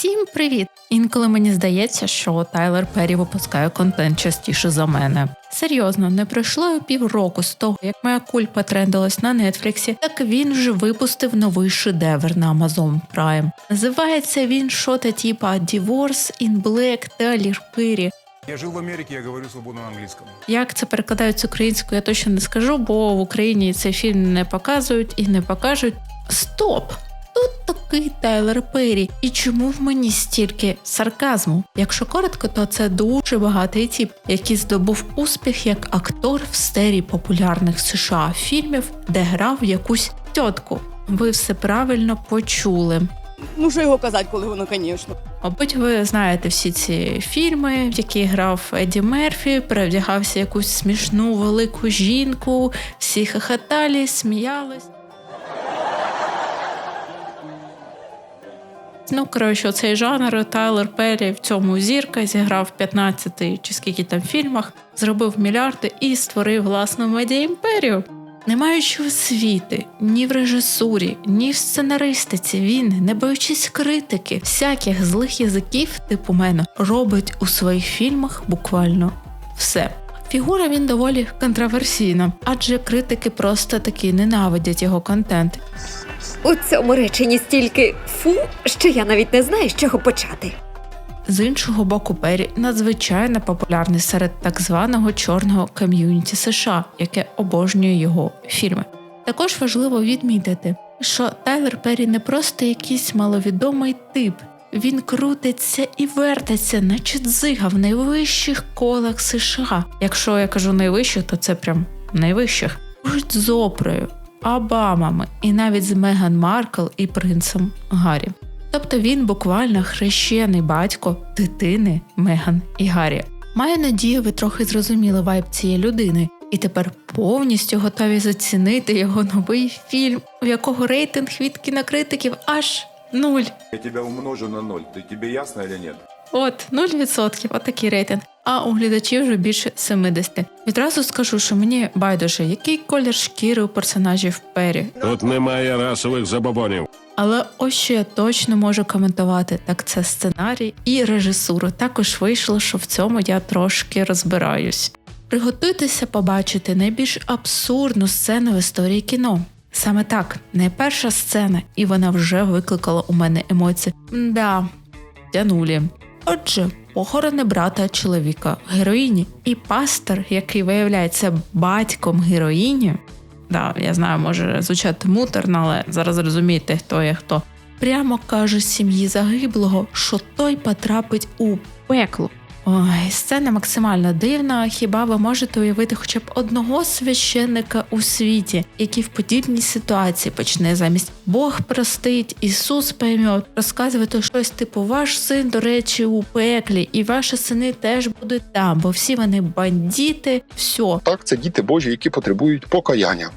Всім привіт! Інколи мені здається, що Тайлер Перрі випускає контент частіше за мене. Серйозно, не пройшло і півроку з того, як моя кульпа трендилась на Нетфліксі, так він вже випустив новий шедевр на Amazon Prime. Називається він що-то типа Divorce in Black Тайлер Перрі. Я жил в Америке, я говорю свободно на английском. Як це перекладають з українською, я точно не скажу, бо в Україні цей фільм не показують і не покажуть. Стоп! Такий Тайлер Перрі, і чому в мені стільки сарказму? Якщо коротко, то це дуже багатий тіп, який здобув успіх як актор в серії популярних США фільмів, де грав якусь тітку. Ви все правильно почули. Ну, що його казати, коли воно, звісно. Мабуть, ви знаєте всі ці фільми, в які грав Еді Мерфі, перевдягався якусь смішну велику жінку, всі хохотали, сміялись. Ну, коротше, цей жанр Тайлер Перрі в цьому зірка зіграв в 15 чи скільки там фільмах, зробив мільярди і створив власну медіа-імперію. Не маючи освіти ні в режисурі, ні в сценаристиці, він, не боючись критики, всяких злих язиків, типу мене, робить у своїх фільмах буквально все. Фігура він доволі контроверсійна, адже критики просто таки ненавидять його контент. У цьому реченні стільки фу, що я навіть не знаю, з чого почати. З іншого боку, Перрі надзвичайно популярний серед так званого чорного ком'юніті США, яке обожнює його фільми. Також важливо відмітити, що Тайлер Перрі не просто якийсь маловідомий тип. Він крутиться і вертиться, наче дзига в найвищих колах США. Якщо я кажу найвищих, то це прям найвищих. Дружить з Опрою, Обамами і навіть з Меган Маркл і принцем Гаррі. Тобто він буквально хрещений батько дитини Меган і Гаррі. Маю надію, ви трохи зрозуміли вайб цієї людини, і тепер повністю готові зацінити його новий фільм, у якого рейтинг від кінокритиків аж нуль. Я тебя умножу на ноль. Ты тебе ясно или нет? От 0%, отакий рейтинг. А у глядачів вже більше 70. Відразу скажу, що мені байдуже, який колір шкіри у персонажів Пері. Тут немає расових забобонів. Але ось що я точно можу коментувати, так це сценарій і режисуру. Також вийшло, що в цьому я трошки розбираюсь. Приготуйтеся побачити найбільш абсурдну сцену в історії кіно. Саме так, найперша сцена, і вона вже викликала у мене емоції. Да, тянулі. Отже, похорони брата чоловіка, героїні, і пастор, який виявляється батьком героїні. Да, я знаю, може звучати муторно, але зараз розумієте, хто є хто. Прямо каже сім'ї загиблого, що той потрапить у пекло. Ой, сцена максимально дивна. Хіба ви можете уявити хоча б одного священника у світі, який в подібній ситуації почне замість Бог простить, Ісус поймет, розказувати щось типу Ваш син, до речі, у пеклі, і ваші сини теж будуть там, бо всі вони бандіти, все. Так, це діти Божі, які потребують покаяння.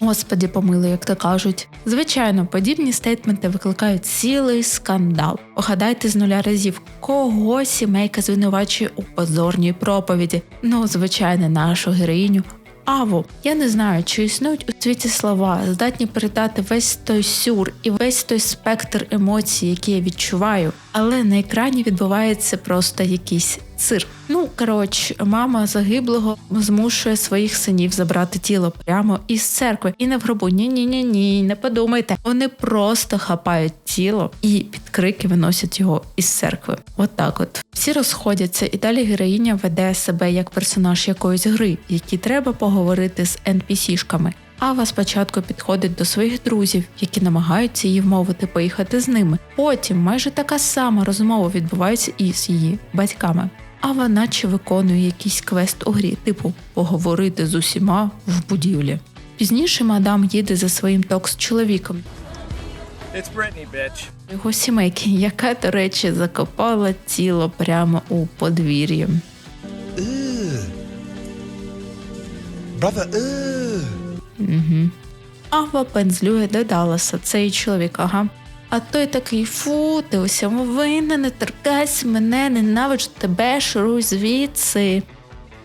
Господі помилуй, як то кажуть. Звичайно, подібні стейтменти викликають цілий скандал. Погадайте з нуля разів, кого сімейка звинувачує у позорній проповіді. Ну, звичайно, нашу героїню. Аву, я не знаю, чи існують у світі слова, здатні передати весь той сюр і весь той спектр емоцій, які я відчуваю, але на екрані відбувається просто якийсь цирк. Ну коротше, мама загиблого змушує своїх синів забрати тіло прямо із церкви і не в гробу. Ні, ні, ні, ні, не подумайте. Вони просто хапають тіло і під крики виносять його із церкви. От так от всі розходяться, і далі героїня веде себе як персонаж якоїсь гри, які треба поговорити з NPC-шками. Ава спочатку підходить до своїх друзів, які намагаються її вмовити поїхати з ними. Потім майже така сама розмова відбувається і з її батьками. Ава наче виконує якийсь квест у грі, типу поговорити з усіма в будівлі. Пізніше мадам їде за своїм токс-чоловіком, It's Brittany, bitch. його сімейки, яка, до речі, закопала тіло прямо у подвір'ї. Угу. Ава пензлює до Далласа, цей чоловік, ага. А той такий фу, ти усьому винен, не торкайся мене, ненавиджу тебе, шуруй звідси.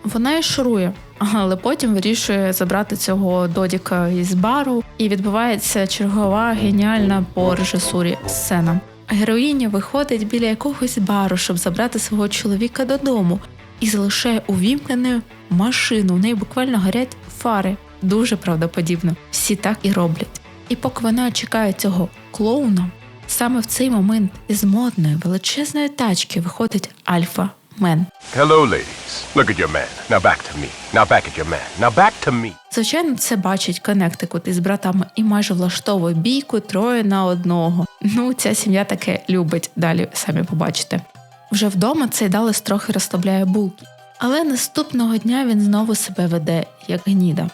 Вона і шурує, але потім вирішує забрати цього додіка із бару, і відбувається чергова геніальна по режисурі сцена. Героїня виходить біля якогось бару, щоб забрати свого чоловіка додому, і залишає увімкненою машину. У неї буквально горять фари. Дуже правдоподібно. Всі так і роблять. І поки вона чекає цього клоуна, саме в цей момент із модної величезної тачки виходить Альфа Мен. Hello, ladies. Look at your man. Now back to me. Now back at your man. Now back to me. Звичайно, це бачить Коннектикут із братами і майже влаштовує бійку троє на одного. Ну, ця сім'я таке любить, далі самі побачите. Вже вдома цей Далес трохи розслабляє булки. Але наступного дня він знову себе веде, як гніда.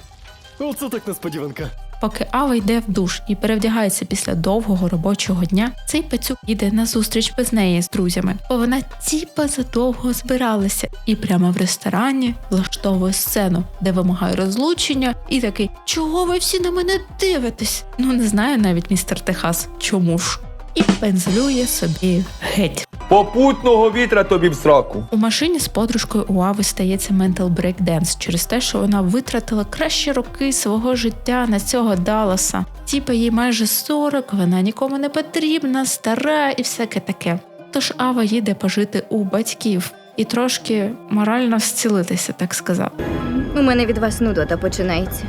Оце так несподіванка. Поки Ава йде в душ і перевдягається після довгого робочого дня, цей пацюк іде на зустріч без неї з друзями, бо вона тіпа задовго збиралася і прямо в ресторані влаштовує сцену, де вимагає розлучення, і такий Чого ви всі на мене дивитесь? Ну не знаю навіть містер Техас, чому ж? І пензлює собі геть. Попутного вітра тобі в сраку. У машині з подружкою у Ави стається ментал брейкденс через те, що вона витратила кращі роки свого життя на цього Далласа. Тіпа їй майже 40, вона нікому не потрібна, стара і всяке таке. Тож Ава їде пожити у батьків і трошки морально зцілитися, так сказати. У мене від вас нудота починається.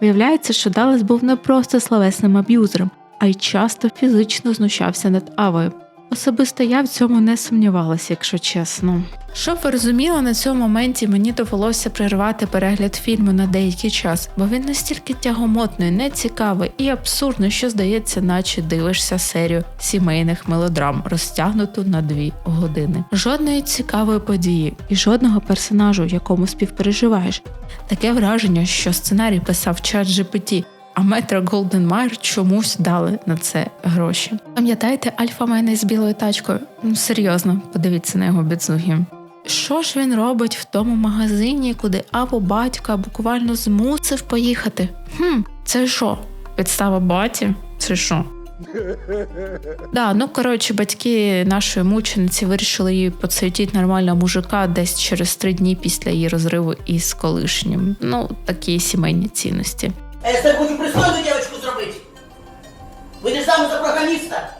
Виявляється, що Даллас був не просто словесним аб'юзером, а й часто фізично знущався над Авою. Особисто я в цьому не сумнівалася, якщо чесно. Щоб ви розуміли, на цьому моменті мені довелося перервати перегляд фільму на деякий час, бо він настільки тягомотний, нецікавий і абсурдний, що здається, наче дивишся серію сімейних мелодрам, розтягнуту на дві години. Жодної цікавої події і жодного персонажу, якому співпереживаєш. Таке враження, що сценарій писав чат GPT, а метро Голден Майер чомусь дали на це гроші. Пам'ятаєте Альфа Мена з білою тачкою? Ну серйозно, подивіться на його біцуги. Що ж він робить в тому магазині, куди Аву батька буквально змусив поїхати? Хм, це що? Підстава баті? Це що? Да, ну коротше, батьки нашої мучениці вирішили її поцвітіть нормального мужика десь через три дні після її розриву із колишнім. Ну, такі сімейні цінності. Я хочу пристойну дівчинку зробити. Ви не замуж за програміста.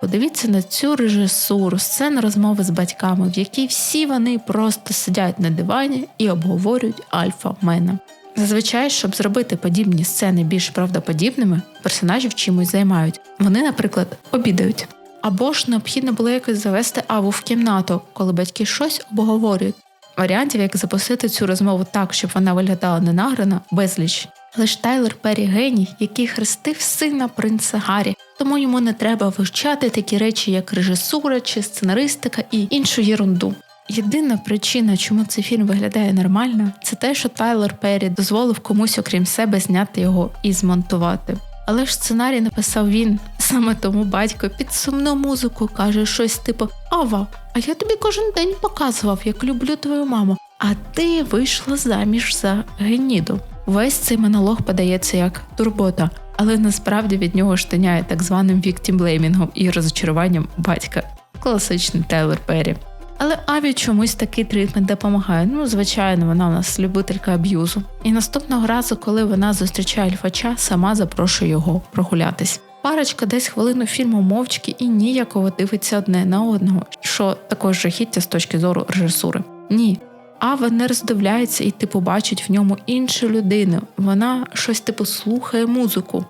Подивіться на цю режисуру, сцену розмови з батьками, в якій всі вони просто сидять на дивані і обговорюють альфа-мена. Зазвичай, щоб зробити подібні сцени більш правдоподібними, персонажів чимось займають. Вони, наприклад, обідають. Або ж необхідно було якось завести Аву в кімнату, коли батьки щось обговорюють. Варіантів, як запустити цю розмову так, щоб вона виглядала ненаграно, безліч. Ж Тайлер Перрі геній, який хрестив сина принца Гаррі, тому йому не треба вивчати такі речі, як режисура чи сценаристика і іншу єрунду. Єдина причина, чому цей фільм виглядає нормально, це те, що Тайлер Перрі дозволив комусь, окрім себе, зняти його і змонтувати. Але ж сценарій написав він. Саме тому батько під сумну музику каже щось типу: Ава, а я тобі кожен день показував, як люблю твою маму. А ти вийшла заміж за геніду. Весь цей монолог подається як турбота, але насправді від нього штиняє так званим віктімблеймінгом і розочаруванням батька. Класичний Тейлор Перрі. Але Аві чомусь такий тритмент допомагає. Ну, звичайно, вона у нас любителька аб'юзу. І наступного разу, коли вона зустрічає Альфача, сама запрошує його прогулятись. Парочка десь хвилину фільму мовчки і ніяково дивиться одне на одного, що також жахіття з точки зору режисури. Ні. Ава не роздивляється і типу бачить в ньому іншу людину. Вона щось типу слухає музику.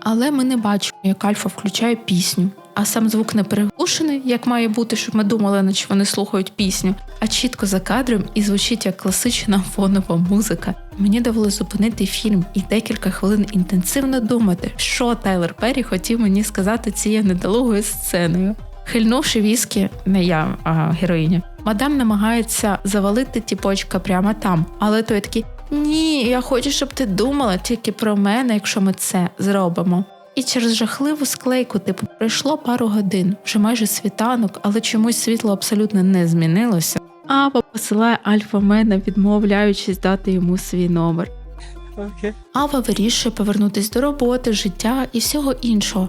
Але ми не бачимо, як Альфа включає пісню, а сам звук не переглушений, як має бути, щоб ми думали, наче вони слухають пісню, а чітко за кадром і звучить як класична фонова музика. Мені довелося зупинити фільм і декілька хвилин інтенсивно думати, що Тайлер Перрі хотів мені сказати цією недолугою сценою. Хильнувши віскі, не я, а героїня, мадам намагається завалити тіпочка прямо там, але той такий ні, я хочу, щоб ти думала тільки про мене, якщо ми це зробимо. І через жахливу склейку, типу, пройшло пару годин, вже майже світанок, але чомусь світло абсолютно не змінилося. Ава посилає Альфа-мена, відмовляючись дати йому свій номер. Окей. Ава вирішує повернутись до роботи, життя і всього іншого.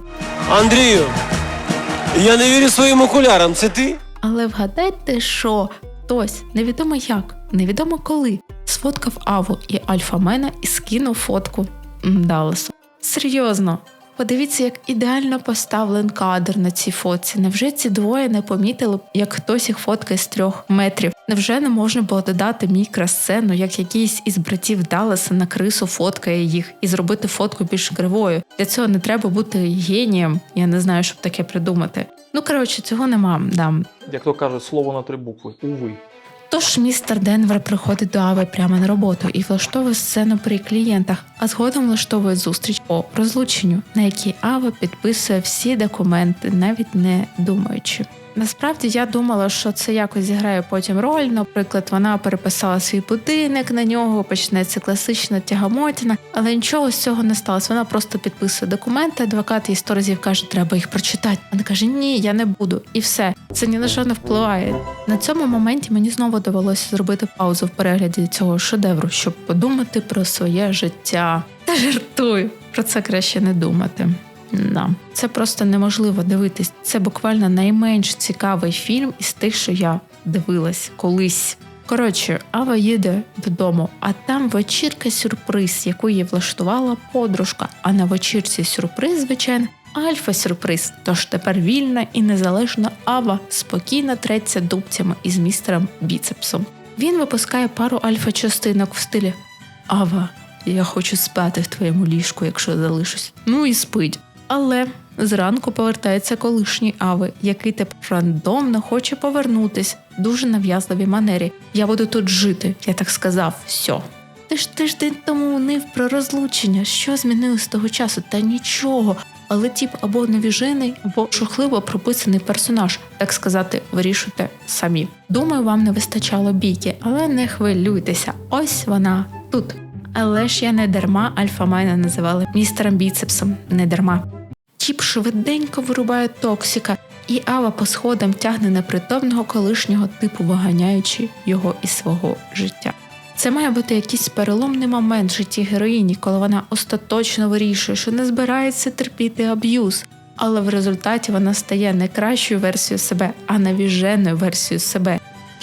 Андрію, я не вірю своїм окулярам, це ти? Але вгадайте, що хтось, невідомо як, невідомо коли, сфоткав Аву і Альфа-мена і скинув фотку Далласу. Серйозно, Подивіться, як ідеально поставлен кадр на цій фотці. Невже ці двоє не помітили, як хтось їх фоткає з трьох метрів? Невже не можна було додати мікросцену, як якийсь із братів Далласа на крису фоткає їх і зробити фотку більш кривою? Для цього не треба бути генієм. Я не знаю, щоб таке придумати. Ну коротше, цього нема. Да. Як то кажуть, слово на три букви. Уви. Тож містер Денвер приходить до Ави прямо на роботу і влаштовує сцену при клієнтах, а згодом влаштовує зустріч по розлученню, на якій Ава підписує всі документи, навіть не думаючи. Насправді я думала, що це якось зіграє потім роль. Наприклад, вона переписала свій будинок на нього, почнеться класична тягамотіна, але нічого з цього не сталося. Вона просто підписує документи. Адвокат їй сто разів каже, треба їх прочитати. Вона каже: Ні, я не буду. І все. Це ні на що не впливає. На цьому моменті мені знову довелося зробити паузу в перегляді цього шедевру, щоб подумати про своє життя. Та жартую, про це краще не думати. Да. Це просто неможливо дивитись. Це буквально найменш цікавий фільм із тих, що я дивилась колись. Коротше, Ава їде додому, а там вечірка сюрприз, яку їй влаштувала подружка. А на вечірці сюрприз, звичайно, альфа-сюрприз. Тож тепер вільна і незалежна Ава спокійно треться дубцями із містером біцепсом. Він випускає пару альфа-частинок в стилі Ава, я хочу спати в твоєму ліжку, якщо залишусь. Ну і спить. Але зранку повертається колишній Ави, який тепер рандомно хоче повернутись в дуже нав'язливій манері. Я буду тут жити, я так сказав, все. Ти ж тиждень тому нив про розлучення. Що змінилось з того часу? Та нічого. Але тип або невіжений, або жахливо прописаний персонаж, так сказати, вирішуйте самі. Думаю, вам не вистачало бійки, але не хвилюйтеся. Ось вона тут. Але ж я не дарма Альфамайна називали містером біцепсом, не дарма. Тіп швиденько вирубає токсика, і Ава по сходам тягне непритомного колишнього типу, виганяючи його із свого життя. Це має бути якийсь переломний момент в житті героїні, коли вона остаточно вирішує, що не збирається терпіти аб'юз, але в результаті вона стає не кращою версією себе, а навіженою версією себе.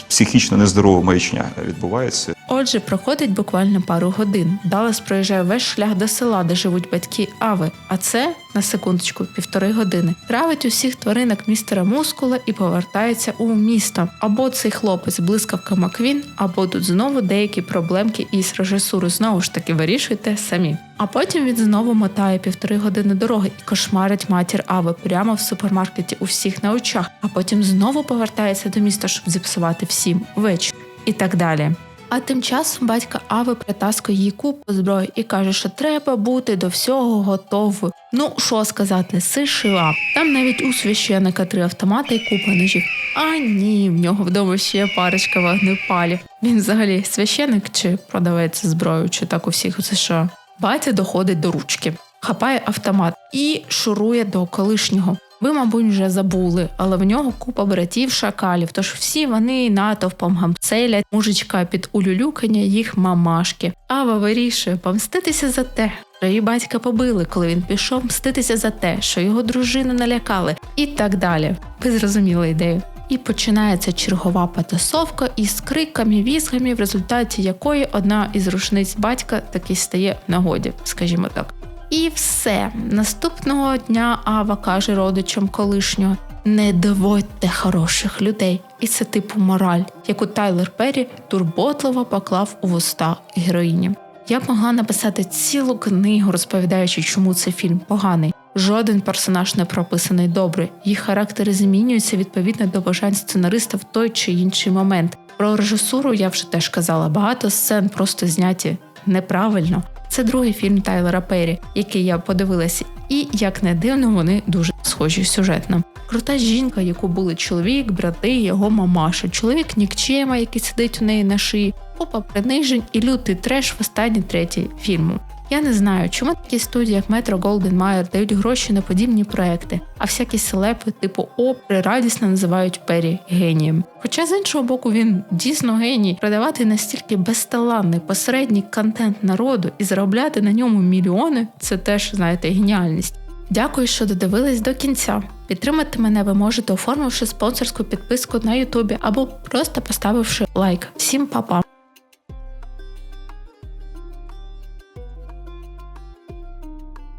Психічно нездорова маячня відбувається. Отже, проходить буквально пару годин. Даллас проїжджає весь шлях до села, де живуть батьки Ави, а це на секундочку півтори години. Травить усіх тваринок містера Мускула і повертається у місто. Або цей хлопець блискавка Маквін, або тут знову деякі проблемки із режисурою. Знову ж таки вирішуйте самі. А потім він знову мотає півтори години дороги і кошмарить матір Ави прямо в супермаркеті у всіх на очах, а потім знову повертається до міста, щоб зіпсувати всім вечір і так далі. А тим часом батька Ави притаскує їй купу зброї і каже, що треба бути до всього готовою. Ну що сказати, сишила. Там навіть у священика три автомати і купа ножів. А ні, в нього вдома ще парочка вогнепалів. Він взагалі священик чи продавець зброю, чи так у всіх у США. Батя доходить до ручки, хапає автомат і шурує до колишнього. Ви, мабуть, вже забули, але в нього купа братів шакалів, тож всі вони натовпом гамцелять мужичка під улюлюкання їх мамашки. Ава вирішує помститися за те, що її батька побили, коли він пішов мститися за те, що його дружину налякали, і так далі. Ви зрозуміли ідею. І починається чергова потасовка із криками, візгами, в результаті якої одна із рушниць батька таки стає в нагоді, скажімо так. І все. Наступного дня Ава каже родичам колишнього: не доводьте хороших людей. І це типу мораль, яку Тайлер Перрі турботливо поклав у вуста героїні. Я б могла написати цілу книгу, розповідаючи, чому цей фільм поганий. Жоден персонаж не прописаний добре. Їх характери змінюються відповідно до бажань сценариста в той чи інший момент. Про режисуру я вже теж казала. Багато сцен просто зняті неправильно. Це другий фільм Тайлера Перрі, який я подивилася, і як не дивно, вони дуже схожі сюжетно. Крута жінка, яку були чоловік, брати, його мамаша, чоловік нікчема, який сидить у неї на шиї, купа принижень і лютий треш в останній третій фільму. Я не знаю, чому такі студії, як Метро Голден Майер, дають гроші на подібні проекти, а всякі селепи типу Опри радісно називають Пері генієм. Хоча з іншого боку він дійсно геній продавати настільки безталанний посередній контент народу і заробляти на ньому мільйони це теж знаєте геніальність. Дякую, що додивились до кінця. Підтримати мене ви можете, оформивши спонсорську підписку на Ютубі або просто поставивши лайк. Всім па-па!